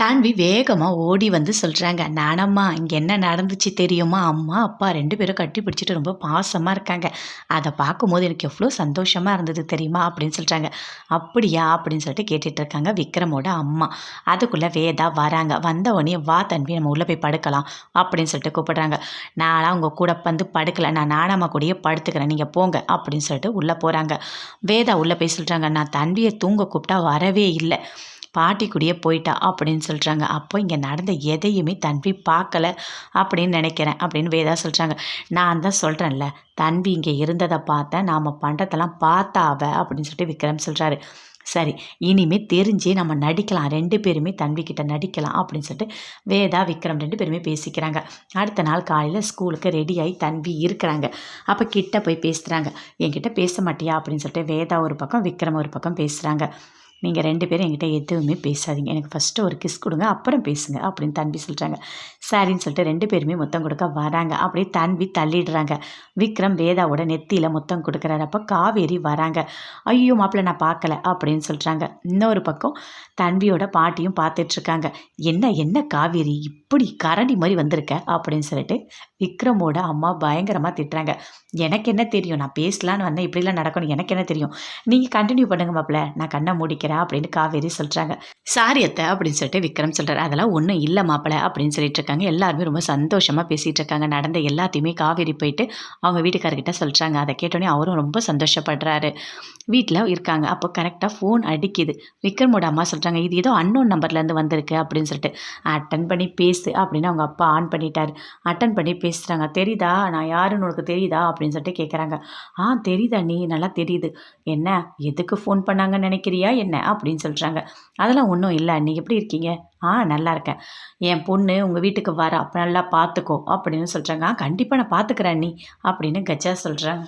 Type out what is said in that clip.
தான்வி வேகமாக ஓடி வந்து சொல்கிறாங்க நானம்மா இங்கே என்ன நடந்துச்சு தெரியுமா? அம்மா அப்பா ரெண்டு பேரும் கட்டி பிடிச்சிட்டு ரொம்ப பாசமாக இருக்காங்க. அதை பார்க்கும்போது எனக்கு எவ்வளோ சந்தோஷமாக இருந்தது தெரியுமா? அப்படின்னு சொல்கிறாங்க அப்படியா? அப்படின்னு சொல்லிட்டு கேட்டுட்டு இருக்காங்க விக்ரமோட அம்மா. அதுக்குள்ளே வேதா வராங்க. வந்த உடனே வா தன்வி நம்ம உள்ளே போய் படுக்கலாம் அப்படின்னு சொல்லிட்டு கூப்பிடுறாங்க. நானாக உங்கள் கூட வந்து படுக்கலை. நான் நானம்மா கூடயே படுத்துக்கிறேன். நீங்கள் போங்க அப்படின்னு சொல்லிட்டு உள்ளே போகிறாங்க வேதா உள்ளே போய் சொல்கிறாங்க நான் தன்வியை தூங்க கூப்பிட்டா வரவே இல்லை. பாட்டி போயிட்டா அப்படின்னு சொல்கிறாங்க அப்போ இங்கே நடந்த எதையுமே தன்வி பார்க்கல அப்படின்னு நினைக்கிறேன் அப்படின்னு வேதா சொல்கிறாங்க நான் தான் சொல்கிறேன்ல தன்வி இங்கே இருந்ததை பார்த்தேன் நாம் பண்ணுறதெல்லாம் பார்த்தாவ அப்படின்னு சொல்லிட்டு விக்ரம் சொல்கிறாரு சரி இனிமேல் தெரிஞ்சு நம்ம நடிக்கலாம் ரெண்டு பேருமே தன்விக்கிட்ட நடிக்கலாம் அப்படின்னு சொல்லிட்டு வேதா விக்ரம் ரெண்டு பேருமே பேசிக்கிறாங்க. அடுத்த நாள் காலையில் ஸ்கூலுக்கு ரெடியாகி தன்வி இருக்கிறாங்க. அப்போ கிட்ட போய் பேசுகிறாங்க என்கிட்ட பேச மாட்டியா? அப்படின்னு சொல்லிட்டு வேதா ஒரு பக்கம் விக்ரம் ஒரு பக்கம் பேசுகிறாங்க நீங்கள் ரெண்டு பேரும் என்கிட்ட எதுவுமே பேசாதீங்க. எனக்கு ஃபஸ்ட்டு ஒரு கிஸ் கொடுங்க அப்புறம் பேசுங்க அப்படின்னு தன்பி சொல்கிறாங்க சரின்னு சொல்லிட்டு ரெண்டு பேருமே முத்தம் கொடுக்க வராங்க. அப்படியே தன்பி தள்ளிடுறாங்க. விக்ரம் வேதாவோட நெத்தியில் முத்தம் கொடுக்குறாரு. அப்போ காவேரி வராங்க. ஐயோ மாப்பிள்ள நான் பார்க்கல அப்படின்னு சொல்கிறாங்க இன்னொரு பக்கம் தன்வியோட பாட்டியும் பார்த்துட்ருக்காங்க. என்ன என்ன காவேரி இப்படி கரடி மாதிரி வந்திருக்க? அப்படின்னு சொல்லிட்டு விக்ரமோட அம்மா பயங்கரமாக திட்டுறாங்க. எனக்கு என்ன தெரியும்? நான் பேசலான்னு வந்தேன். இப்படிலாம் நடக்கணும். எனக்கு என்ன தெரியும்? நீங்கள் கண்டினியூ பண்ணுங்க மாப்பிள்ள. நான் கண்ணை முடிக்கிறேன். அப்படின்னு காவேரி சொல்கிறாங்க சாரியத்தை அப்படின்னு சொல்லிட்டு விக்ரம் சொல்கிறார் அதெல்லாம் ஒன்றும் இல்லை மாப்பிள்ளை அப்படின்னு சொல்லிட்டு இருக்காங்க. எல்லாருமே ரொம்ப சந்தோஷமாக பேசிகிட்டு இருக்காங்க. நடந்த எல்லாத்தையுமே காவேரி போயிட்டு அவங்க வீட்டுக்காரர்கிட்ட சொல்கிறாங்க அதை கேட்டோன்னே அவரும் ரொம்ப சந்தோஷப்படுறாரு. வீட்டில் இருக்காங்க. அப்போ கரெக்டாக ஃபோன் அடிக்குது. விக்ரமோட அம்மா சொல்கிறாங்க இது ஏதோ அன்னோன் நம்பர்லேருந்து வந்திருக்கு அப்படின்னு சொல்லிட்டு. அட்டன் பண்ணி பேசு அப்படின்னு அவங்க அப்பா ஆன் பண்ணிட்டார். அட்டன் பண்ணி பேசுகிறாங்க தெரியுதா? நான் யாருன்னு உனக்கு தெரியுதா? அப்படின்னு சொல்லிட்டு கேட்குறாங்க ஆ தெரியுதா நீ? நல்லா தெரியுது. என்ன? எதுக்கு ஃபோன் பண்ணாங்கன்னு நினைக்கிறியா? என்ன? அப்படின்னு சொல்கிறாங்க அதெல்லாம் ஒன்றும் இல்லை. நீ எப்படி இருக்கீங்க? ஆ நல்லா இருக்கேன். என் பொண்ணு உங்கள் வீட்டுக்கு வர. அப்போ நல்லா பார்த்துக்கோ அப்படின்னு சொல்கிறாங்க ஆ கண்டிப்பாக நான் பார்த்துக்கிறேன் நீ அப்படின்னு கச்சா சொல்கிறாங்க